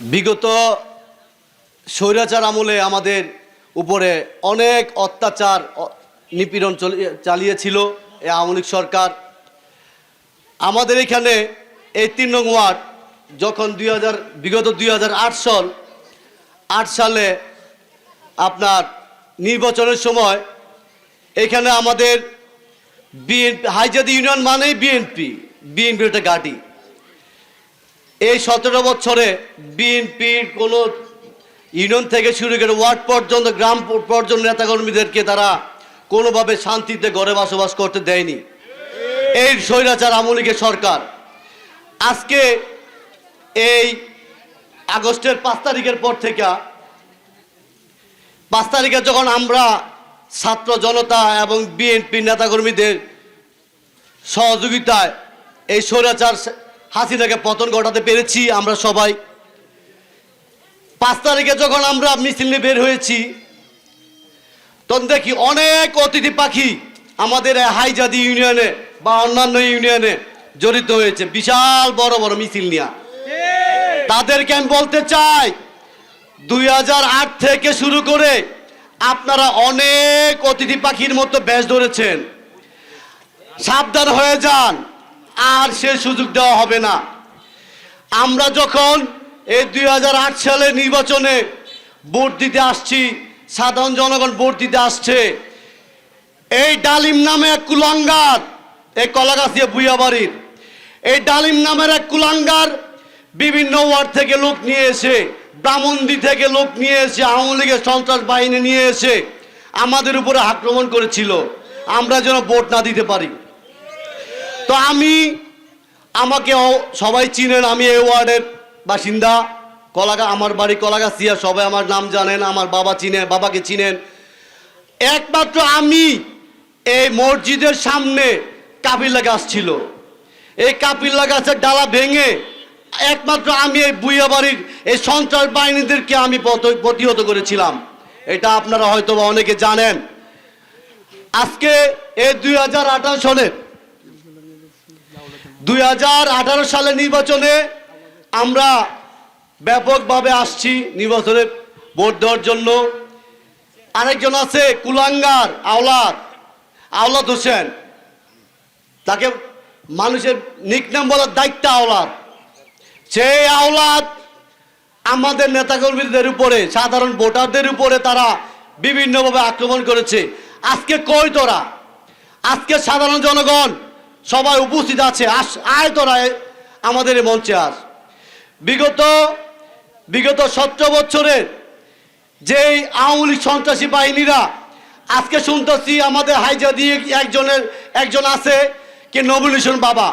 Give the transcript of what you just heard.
বিগত স্বৈরাচার আমলে আমাদের উপরে অনেক অত্যাচার নিপীড়ন চলি- চালিয়েছিল এই আওয়ামী সরকার। আমাদের এখানে এই তিন নং ওয়ার্ড যখন দুই হাজার, বিগত দুই হাজার আট সাল, আট সালে আপনার নির্বাচনের সময় এখানে আমাদের বিএনপি, হাইজাদি ইউনিয়ন মানেই বিএনপি, বিএনপির একটা গাড়ি। এই সতেরো বছরে বিএনপির কোনো ইউনিয়ন থেকে শুরু করে ওয়ার্ড পর্যন্ত, গ্রাম পর্যন্ত নেতাকর্মীদেরকে তারা কোনোভাবে শান্তিতে ঘরে বসবাস করতে দেয়নি। এই স্বৈরাচার আমলিকের সরকার। আজকে এই আগস্টের পাঁচ তারিখের পর থেকে, পাঁচ তারিখে যখন আমরা ছাত্র জনতা এবং বিএনপি নেতাকর্মীদের সহযোগিতায় এই স্বৈরাচার হাসিনাকে পতন ঘটাতে পেরেছি, আমরা সবাই। পাঁচ তারিখে যখন আমরা মিছিল নিয়ে বের হয়েছি, তখন দেখি অনেক অতিথি পাখি আমাদের হাইজাদি ইউনিয়নে বা অন্যান্য ইউনিয়নে জড়িত হয়েছে, বিশাল বড় বড় মিছিল নিয়ে। তাদেরকে আমি বলতে চাই? দুই থেকে শুরু করে আপনারা অনেক অতিথি পাখির মতো ব্যাস ধরেছেন। সাবধান হয়ে যান। আর সে সুযোগ দেওয়া হবে না। আমরা যখন এই দুই সালে নির্বাচনে ভোট দিতে আসছি, সাধারণ জনগণ ভোট দিতে আসছে, এই ডালিম নামে এক কুলাঙ্গার, এই কলাগাছিয়া বুয়াবাড়ির এই ডালিম নামের এক কুলাঙ্গার বিভিন্ন ওয়ার্ড থেকে লোক নিয়ে এসে, ব্রাহ্মণদি থেকে লোক নিয়ে এসে, আওয়ামী লীগের সন্ত্রাস বাহিনী নিয়ে এসে আমাদের উপরে আক্রমণ করেছিল। আমরা যেন ভোট না দিতে পারি। তো আমি, আমাকে সবাই চিনেন, আমি এই ওয়ার্ডের বাসিন্দা। কলাগা, আমার বাড়ি কলাগাছিয়া সবাই আমার নাম জানেন, আমার বাবা চিনেন, বাবাকে চিনেন। একমাত্র আমি এই মসজিদের সামনে কাপিল্লা গাছ ছিল এই কাপিল্লা গাছের ডালা ভেঙে একমাত্র আমি এই বুইয়া বাড়ির, এই সন্ত্রাস বাহিনীদেরকে আমি প্রতিহত করেছিলাম। এটা আপনারা হয়তো অনেকে জানেন। আজকে এই দুই হাজার আঠারো সালে দুই হাজার আঠারো সালের নির্বাচনে আমরা ব্যাপকভাবে আসছি নির্বাচনে ভোট দেওয়ার জন্য। আরেকজন আছে কুলাঙ্গার আওলাদ আওলাদ হোসেন। তাকে মানুষের নিকনাম বলার দায়িত্ব আওলাদ। সেই আওলাদ আমাদের নেতাকর্মীদের উপরে, সাধারণ ভোটারদের উপরে তারা বিভিন্নভাবে আক্রমণ করেছে। আজকে কই তোরা? আজকে সাধারণ জনগণ সবাই উপস্থিত আছে, আস, আয় তোরা আমাদের মঞ্চে আস। বিগত বিগত সতেরো বছরের যেই আওয়ামী লীগ সন্ত্রাসী বাহিনীরা আজকে শুনতেছি আমাদের হাইজা দিয়ে একজনের একজন আছে, কে নবুল হোসেন বাবা।